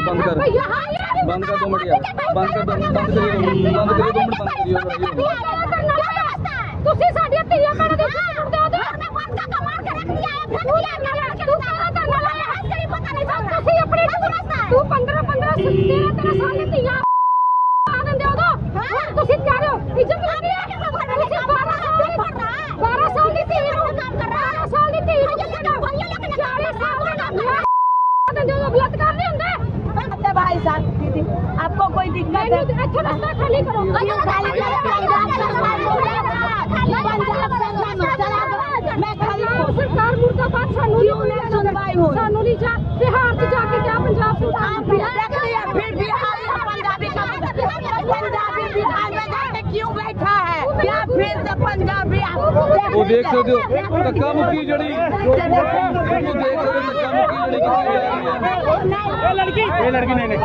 ਬੰਦ ਕਰ। ਭਈਆ ਹਾਂ ਯਾਰ ਬੰਦ ਕਰ ਦੋ ਮਿੰਟ ਯਾਰ ਬੰਦ ਕਰ ਦੋ ਬੰਦ ਕਰੀਏ ਦੋ ਮਿੰਟ ਬੰਦ ਕਰੀਏ ਦੋ ਮਿੰਟ ਬੰਦ ਕਰੀਏ ਤੁਸੀਂ ਸਾਡੀਆਂ ਧੀਆਂ ਭੈਣਾਂ ਦੀ ਇੱਜ਼ਤ ਕਰਦੇ ਹੋ ਤੇ ਬੰਦ ਦਾ ਕਮਾਲ ਕੇ ਰੱਖ ਦਿਆ ਹੈ ਫਿਰ ਕੀ ਹੈ ਤੂੰ ਕਹਾਂ ਤਾਂ ਨਾ ਲਾਇਆ ਹੈ ਤੇਰੀ ਪਤਾ ਨਹੀਂ ਸਭ ਤੁਸੀਂ ਆਪਣੀ ਤੂੰ 15 15 13 13 ਸਾਲ ਦੀ ਧੀਆਂ ਆ। ਦਿੰਦੇ ਹੋ ਉਦੋਂ। ਹੁਣ ਤੁਸੀਂ ਕਹਿ ਰਹੇ ਹੋ ਇੱਜ਼ਤ ਨਹੀਂ ਹੈ ਤੁਸੀਂ 12 ਸਾਲ ਦੀ 12 ਸਾਲ ਦੀ ਧੀ ਨੂੰ ਕੰਮ ਕਰ ਰਹਾ। 12 ਸਾਲ ਦੀ ਧੀ ਨੂੰ ਸਾਡਾ 40 ਸਾਲ ਦਾ ਕੰਮ ਆ ਦਿੰਦੇ ਹੋ ਬਲਾਤਕਾਰ आपको कोई दिक्कत है ਮੈਨੂੰ ਇੱਥੇ ਰਸਤਾ ਖਾਲੀ ਕਰੋ मैं खाली ਪੰਜਾਬ ਸਰਕਾਰ ਮੁਰਦਾਬਾਦ ਸਾਨੂੰ ਨਹੀਂ ਕਿਉਂ ਨਾ ਸੁਣਵਾਈ ਹੋਈ? ਸਾਨੂੰ ਨਹੀਂ ਜਾ ਬਿਹਾਰ ਚ ਜਾ ਕੇ ਕਿਆ ਪੰਜਾਬ आप ਸਰਕਾਰ देख लिया फिर ਉਹ ਦੇਖ ਸਕਦੇ ਹੋ ਧੱਕਾ ਮੁੱਕੀ ਜਿਹੜੀ ਉਹ ਦੇਖ ਸਕਦੇ ਹੋ ਧੱਕਾ ਮੁੱਕੀ ਜਿਹੜੀ ਕੀਤੀ ਜਾ ਰਹੀ ਹੈ ਇਹ ਲੜਕੀ ਇਹ ਲੜਕੀ ਨਹੀਂ ਨਹੀਂ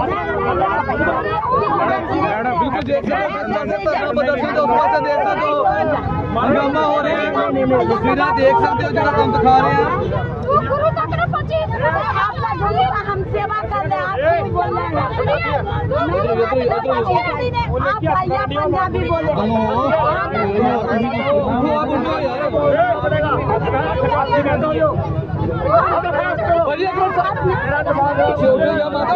ਬਿਲਕੁਲ ਦੇਖ ਸਕਦੇ ਹੋ ਧਰਨਾ ਪ੍ਰਦਰਸ਼ਨ ਤੋਂ ਉਸ ਪਾਸੇ ਦੇਖ ਸਕਦੇ ਹੋ ਹੰਗਾਮਾ ਹੋ ਰਿਹਾ ਹੈ ਤਸਵੀਰਾਂ ਦੇਖ ਸਕਦੇ ਹੋ ਜਿਹੜਾ ਤੁਹਾਨੂੰ ਦਿਖਾ ਰਹੇ ਹਾਂ ਤੂੰ ਗੁਰੂ ਤੱਕ ਨਾ ਪਹੁੰਚੀ आपका झोली का हम सेवा कर रहे हैं आप क्यों बोल रहे हैं आप भैया पंजाबी बोले बढ़िया छोटे या माता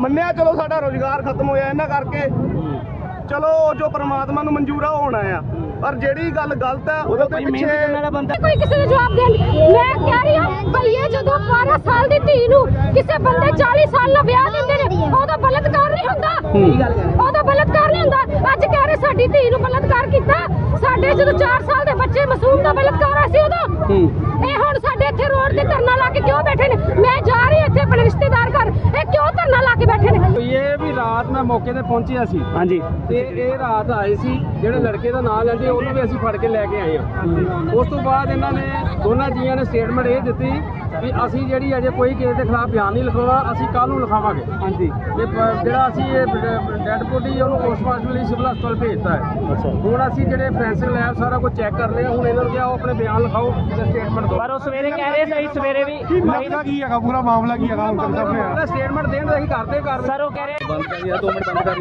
ਮੰਨਿਆ ਚਲੋ ਸਾਡਾ ਰੋਜ਼ਗਾਰ ਖਤਮ ਹੋਇਆ ਇਹਨਾਂ ਕਰਕੇ। ਚਲੋ ਜੋ ਪ੍ਰਮਾਤਮਾ ਨੂੰ ਮਨਜ਼ੂਰ ਆ ਉਹ ਹੋਣਾ ਆ। ਪਰ ਜਿਹੜੀ ਗੱਲ ਗਲਤ ਹੈ ਉਹਦੇ ਪਿੱਛੇ ਕੋਈ ਕਿਸੇ ਨੂੰ ਜਵਾਬ ਦੇਣ ਮੈਂ ਕਹਿ ਰਹੀ ਹਾਂ ਭਈਏ ਜਦੋਂ 12 ਸਾਲ ਦੀ ਧੀ ਨੂੰ ਕਿਸੇ ਬੰਦੇ 40 ਸਾਲ ਦਾ ਵਿਆਹ ਦਿੰਦੇ ਨੇ ਉਹਦਾ ਬਲਤਕਾਰ ਨਹੀਂ ਹੁੰਦਾ। ਉਹਦਾ ਬਲਤਕਾਰ ਨਹੀਂ ਹੁੰਦਾ। ਅੱਜ ਕਹਿ ਰਹੇ ਸਾਡੀ ਧੀ ਨੂੰ ਬਲਤਕਾਰ ਕੀਤਾ। ਸਾਡੇ ਜਦੋਂ 4 ਸਾਲ ਦੇ ਬੱਚੇ ਮਾਸੂਮ ਦਾ ਬਲਤਕਾਰ ਹੋਇਆ ਸੀ ਉਦੋਂ ਇਹ ਹੁਣ ਸਾਡੇ ਇੱਥੇ ਰੋਡ ਤੇ ਧਰਨਾ ਲਾ ਕੇ ਕਿਉਂ ਬੈਠੇ ਨੇ ਮੈਂ ਜਾ ਰਹੀ ਇੱਥੇ ਆਪਣੇ ਰਿਸ਼ਤੇਦਾਰ ਘਰ ਇਹ ਕਿਉਂ ਧਰਨਾ ਲਾ ਕੇ ਬੈਠੇ ਨੇ ਇਹ ਵੀ ਰਾਤ ਮੈਂ ਮੌਕੇ ਤੇ ਪਹੁੰਚਿਆ ਸੀ। ਹਾਂਜੀ। ਤੇ ਇਹ ਰਾਤ ਆਏ ਸੀ ਜਿਹੜੇ ਲੜਕੇ ਦਾ ਨਾਮ ਲੈਂਦੇ ਉਹਨੂੰ ਵੀ ਅਸੀਂ ਫੜ ਕੇ ਲੈ ਕੇ ਆਏ ਹਾਂ। ਉਸ ਤੋਂ ਬਾਅਦ ਇਹਨਾਂ ਨੇ ਦੋਨਾਂ ਜੀਆਂ ਨੇ ਸਟੇਟਮੈਂਟ ਇਹ ਦਿੱਤੀ ਵੀ ਅਸੀਂ ਜਿਹੜੀ ਅਜੇ ਕੋਈ ਕੇਸ ਦੇ ਖਿਲਾਫ ਬਿਆਨ ਨਹੀਂ ਲਿਖਾਉਣਾ ਅਸੀਂ ਕੱਲ ਨੂੰ ਲਿਖਾਵਾਂਗੇ। ਹਾਂਜੀ। ਤੇ ਪ- ਜਿਹੜਾ ਅਸੀਂ ਇਹ ਡੈਡ ਬੋਡੀ ਉਹਨੂੰ ਪੋਸਟਮਾਰਟਮ ਲਈ ਸਿਵਲ ਹਸਪਤਾਲ ਭੇਜਤਾ ਹੈ। ਹੁਣ ਅਸੀਂ ਜਿਹੜੇ ਫੋਰੈਂਸਿਕ ਲੈਬ ਸਾਰਾ ਕੁਝ ਚੈੱਕ ਕਰ ਲਿਆ ਹੁਣ ਇਹਨਾਂ ਨੂੰ ਕਿਹਾ ਉਹ ਆਪਣੇ ਬਿਆਨ ਲਿਖਾਓ ਤੇ ਸਟੇਟਮੈਂਟ ਦਿਓ। ਪਰ ਉਹ ਸਵੇਰੇ ਕਹਿ ਰਹੇ ਸੀ ਸਵੇਰੇ ਵੀ ਮਾਮਲਾ ਕੀ ਹੈਗਾ? ਪੂਰਾ ਮਾਮਲਾ ਕੀ ਹੈਗਾ? ਹੁਣ ਤੱਕ ਸਾਹਮਣੇ ਸਟੇਟਮੈਂਟ ਦੇਣ ਦਾ ਅਸੀਂ ਕਰਦੇ ਕਰ ਸਰ ਉਹ ਕਹਿ ਰਹੇ